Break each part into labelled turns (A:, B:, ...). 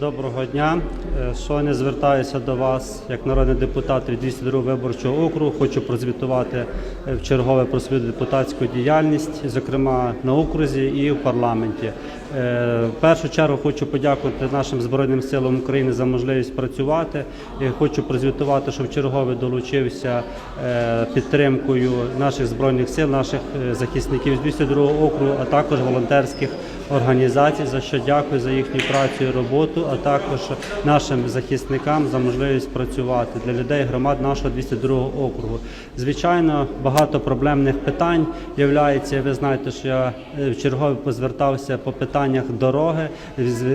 A: Доброго дня. Е, Сьогодні звертаюся до вас як народний депутат від 202 виборчого округу. Хочу прозвітувати е, в чергове про свою депутатську діяльність, зокрема на окрузі і в парламенті. Е, В першу чергу хочу подякувати нашим Збройним силам України за можливість працювати. Хочу прозвітувати, що в чергове долучився підтримкою наших збройних сил, наших захисників з 202 округу, а також волонтерських організацій, за що дякую за їхню працю і роботу, а також нашим захисникам за можливість працювати для людей громад нашого 202 округу. Звичайно, багато проблемних питань являється. Ви знаєте, що я е, в чергове позвертався по питаннях дороги,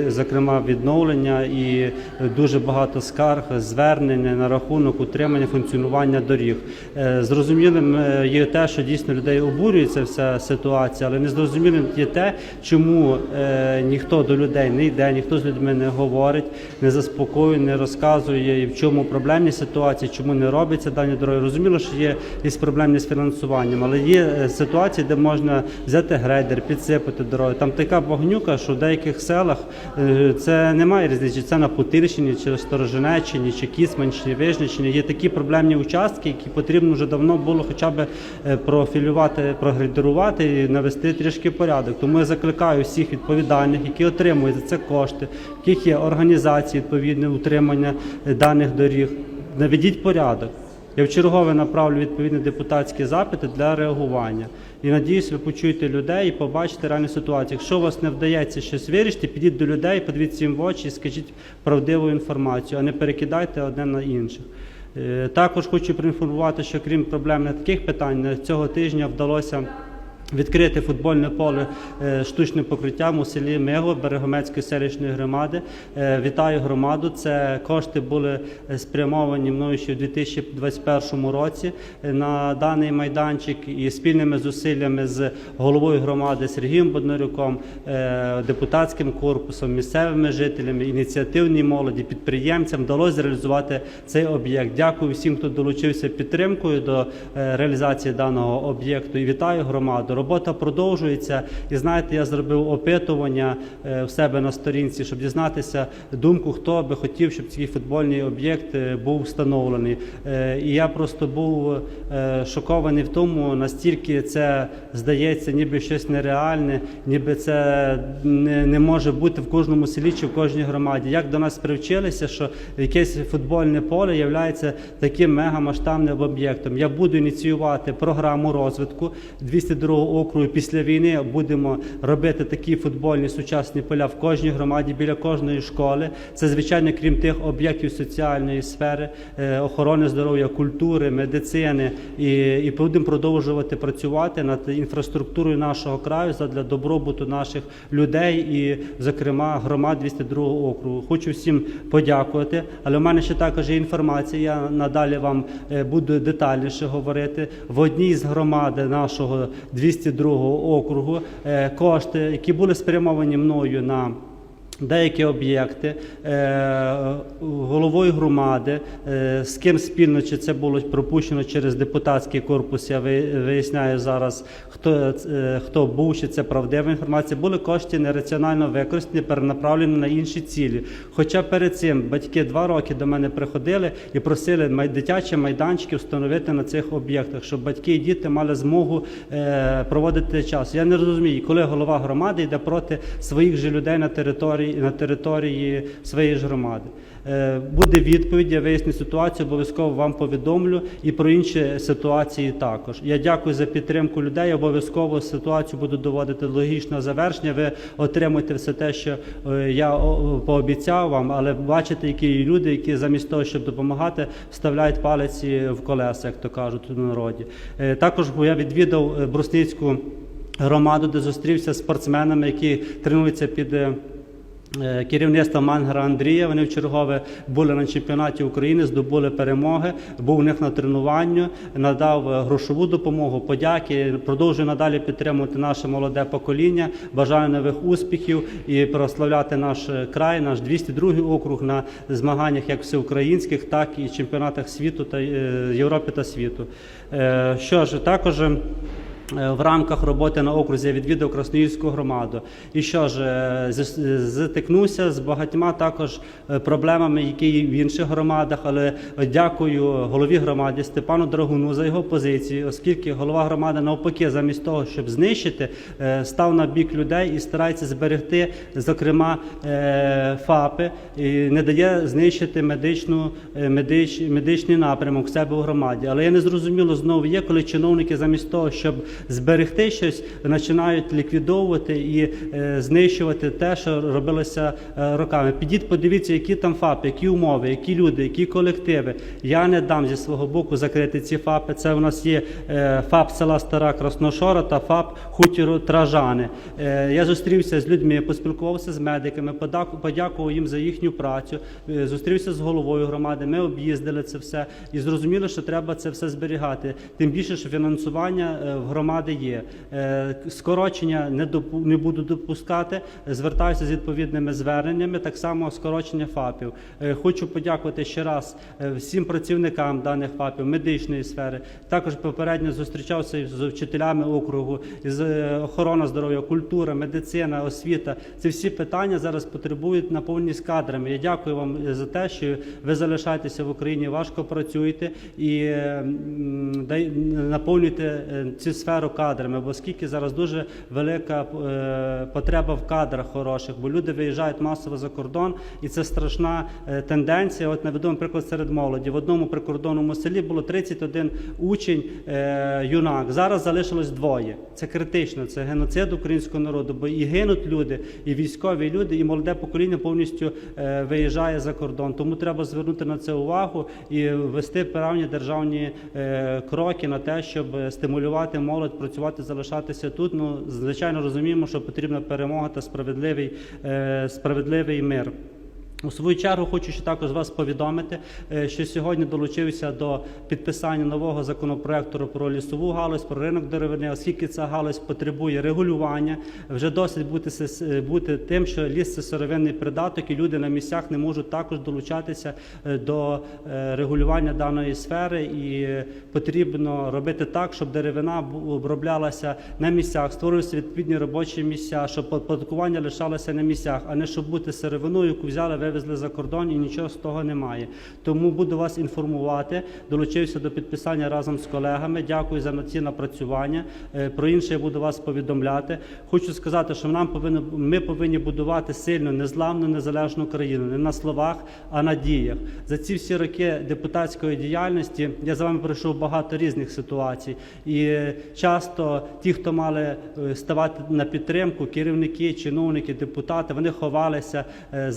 A: зокрема відновлення, і дуже багато скарг, звернень на рахунок утримання функціонування доріг. Е, Зрозумілим е, є те, що дійсно людей обурюється вся ситуація, але незрозумілим є те, чому е, ніхто до людей не йде, ніхто з людьми не говорить, не заспокоює, не розказує, і в чому проблемні ситуації, чому не робиться дані дороги. Розуміло, що є якісь проблемні з фінансуванням, але є е, ситуації, де можна взяти грейдер, підсипати дороги. Там така багнюка, що в деяких селах е, це немає різниці, це на Путирщині, чи Сторожинеччині, чи Кісманщині, Вижниччині. Є такі проблемні участки, які потрібно вже давно було хоча б е, профілювати, прогрейдерувати і навести трішки порядок. Тому я закликаю всіх відповідальних, які отримують за це кошти, в яких є організації відповідне утримання даних доріг. Наведіть порядок. Я в чергове направлю відповідні депутатські запити для реагування. І надіюсь, ви почуєте людей і побачите реальну ситуацію. Якщо у вас не вдається щось вирішити, підіть до людей, подивіться їм в очі і скажіть правдиву інформацію, а не перекидайте одне на інших. Е, Також хочу проінформувати, що крім проблемних таких питань, цього тижня вдалося. Відкрити футбольне поле е, штучним покриттям у селі Миго Берегомецької селищної громади. Е, Вітаю громаду. Це кошти були спрямовані мною ще в 2021 році е, на даний майданчик і спільними зусиллями з головою громади Сергієм Боднарюком, депутатським корпусом, місцевими жителями, ініціативній молоді, підприємцям вдалося реалізувати цей об'єкт. Дякую всім, хто долучився підтримкою до реалізації даного об'єкту. І вітаю громаду. Робота продовжується. І знаєте, я зробив опитування е, в себе на сторінці, щоб дізнатися думку, хто би хотів, щоб цей футбольний об'єкт е, був встановлений. Е, І я просто був шокований в тому, настільки це здається, ніби щось нереальне, ніби це не може бути в кожному селі чи в кожній громаді. Як до нас привчилися, що якесь футбольне поле є таким мегамасштабним об'єктом. Я буду ініціювати програму розвитку 202 округу після війни. Будемо робити такі футбольні сучасні поля в кожній громаді, біля кожної школи. Це звичайно, крім тих об'єктів соціальної сфери, е, охорони здоров'я, культури, медицини, і, і будемо продовжувати працювати над інфраструктурою нашого краю для добробуту наших людей і, зокрема, громад 202 округу. Хочу всім подякувати. Але в мене ще також є інформація. Я надалі вам е, буду детальніше говорити. В одній з громад нашого 202 округу е, кошти, які були спрямовані мною на Деякі об'єкти е, головою громади, е, з ким спільно чи це було пропущено через депутатський корпус. Я виясняю зараз, хто, е, хто був, чи це правдива інформація. Були кошти нераціонально використані, перенаправлені на інші цілі. Хоча перед цим батьки два роки до мене приходили і просили дитячі майданчики встановити на цих об'єктах, щоб батьки і діти мали змогу проводити час. Я не розумію, коли голова громади йде проти своїх же людей на території на території своєї ж громади. Е, Буде відповідь, я виясню ситуацію, обов'язково вам повідомлю і про інші ситуації також. Я дякую за підтримку людей. Обов'язково ситуацію буду доводити до завершення. Ви отримуєте все те, що е, я пообіцяв вам, але бачите, які люди, які замість того, щоб допомагати, вставляють палиці в колеса, як то кажуть у народі. Е, Також я відвідав Брусницьку громаду, де зустрівся з спортсменами, які тренуються під. Е, Керівництво Мангера Андрія. Вони в чергове були на чемпіонаті України, здобули перемоги. Був у них на тренуванні, надав е, грошову допомогу, подяки. Продовжую надалі підтримувати наше молоде покоління. Бажаю нових успіхів і прославляти наш е, край, наш 202 округ на змаганнях як всеукраїнських, так і чемпіонатах світу та Європи та світу. Що ж, також. Е, В рамках роботи на окрузі я відвідав Красноїльську громаду. І що ж, е, зіткнувся з багатьма також е, проблемами, які в інших громадах. Але дякую голові громади Степану Драгуну за його позицію, оскільки голова громади навпаки, замість того, щоб знищити, став на бік людей і старається зберегти, зокрема, ФАПи, і не дає знищити медичну, медич, медичний напрямок в себе в громаді. Але я не зрозуміло знову є, коли чиновники замість того, щоб зберегти щось, починають ліквідовувати і е, знищувати те, що робилося е, роками. Підіть, подивіться, які там ФАПи, які умови, які люди, які колективи. Я не дам зі свого боку закрити ці ФАПи. Це у нас є е, ФАП села Стара Красношора та ФАП хутіру Тражани. Я зустрівся з людьми, поспілкувався з медиками, подякував їм за їхню працю. Зустрівся з головою громади. Ми об'їздили це все і зрозуміли, що треба це все зберігати. Тим більше, що фінансування в громади є. Е, Скорочення не допу- не буду допускати. Звертаюся з відповідними зверненнями. Так само скорочення ФАПів. Е, Хочу подякувати ще раз е, всім працівникам даних ФАПів, медичної сфери. Також попередньо зустрічався з вчителями округу, е, охорона здоров'я, культура, медицина, освіта. Це всі питання зараз потребують наповненість кадрами. Я дякую вам за те, що ви залишаєтеся в Україні, важко працюєте і е, наповнюєте е, цю сферу кадрами, бо скільки зараз дуже велика е, потреба в кадрах хороших, бо люди виїжджають масово за кордон, і це страшна е, тенденція. От наведу приклад серед молоді. В одному прикордонному селі було 31 учень е, юнак. Зараз залишилось двоє. Це критично, це геноцид українського народу, бо і гинуть люди, і військові люди, і молоде покоління повністю виїжджає за кордон. Тому треба звернути на це увагу і ввести певні державні кроки на те, щоб стимулювати молодь працювати, залишатися тут. Ну звичайно розуміємо, що потрібна перемога та справедливий, е, справедливий мир. У свою чергу хочу ще також вас повідомити, е, що сьогодні долучився до підписання нового законопроекту про лісову галузь, про ринок деревини, оскільки ця галузь потребує регулювання. Вже досить бути, бути тим, що ліс це сировинний придаток, і люди на місцях не можуть також долучатися е, до е, регулювання даної сфери. І е, потрібно робити так, щоб деревина оброблялася на місцях, створювалися відповідні робочі місця, щоб оподаткування лишалося на місцях, а не щоб бути сировиною, яку взяли, вивезли за кордон і нічого з того немає. Тому буду вас інформувати. Долучився до підписання разом з колегами. Дякую за ці напрацювання. Е, Про інше я буду вас повідомляти. Хочу сказати, що нам повинно ми повинні будувати сильну, незламну, незалежну країну не на словах, а на діях. За ці всі роки депутатської діяльності я з вами пройшов багато різних ситуацій, і е, часто ті, хто мали е, ставати на підтримку, керівники, чиновники, депутати, вони ховалися, е,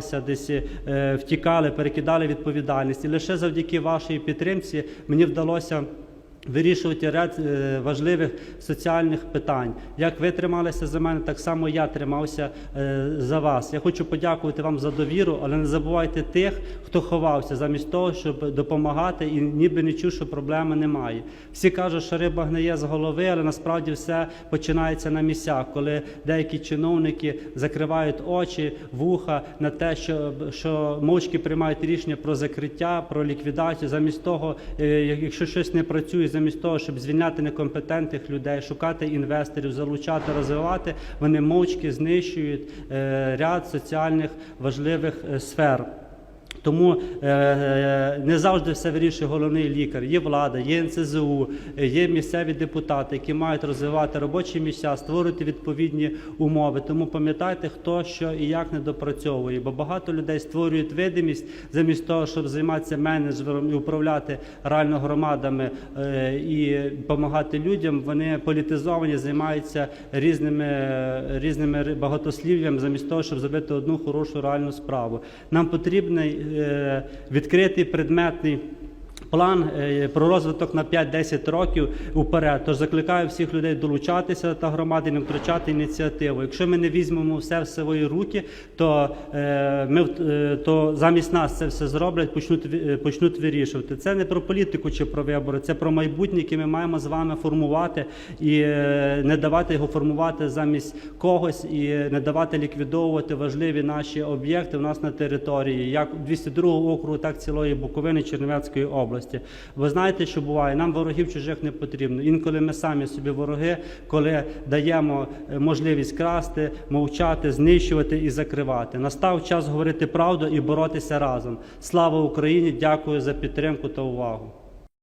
A: закривалися, десь е, втікали, перекидали відповідальність. І лише завдяки вашій підтримці мені вдалося. Вирішувати ряд е, важливих соціальних питань. Як ви трималися за мене, так само я тримався е, за вас. Я хочу подякувати вам за довіру, але не забувайте тих, хто ховався, замість того, щоб допомагати, і ніби не чув, що проблеми немає. Всі кажуть, що риба гниє з голови, але насправді все починається на місцях, коли деякі чиновники закривають очі, вуха на те, що, що мовчки приймають рішення про закриття, про ліквідацію, замість того, е, якщо щось не працює, замість того, щоб звільняти некомпетентних людей, шукати інвесторів, залучати, розвивати, вони мовчки знищують е, ряд соціальних важливих е, сфер. Тому е, не завжди все вирішує головний лікар. Є влада, є НСЗУ, е, є місцеві депутати, які мають розвивати робочі місця, створити відповідні умови. Тому пам'ятайте, хто що і як не допрацьовує. Бо багато людей створюють видимість замість того, щоб займатися менеджером і управляти реально громадами е, і допомагати людям. Вони політизовані, займаються різними, різними багатослів'ям, замість того, щоб зробити одну хорошу реальну справу. Нам потрібний е, відкритий предметний. План е, про розвиток на 5-10 років уперед. Тож закликаю всіх людей долучатися та громади, не втрачати ініціативу. Якщо ми не візьмемо все в свої руки, то е, ми в- е, то замість нас це все зроблять, почнуть почнуть вирішувати. Це не про політику чи про вибори, це про майбутнє, яке ми маємо з вами формувати і не давати його формувати замість когось, і не давати ліквідовувати важливі наші об'єкти у нас на території, як 202 округу, так цілої Буковини Чернівецької області. Області. Ви знаєте, що буває, нам ворогів чужих не потрібно. Інколи ми самі собі вороги, коли даємо е, можливість красти, мовчати, знищувати і закривати. Настав час говорити правду і боротися разом. Слава Україні! Дякую за підтримку та увагу.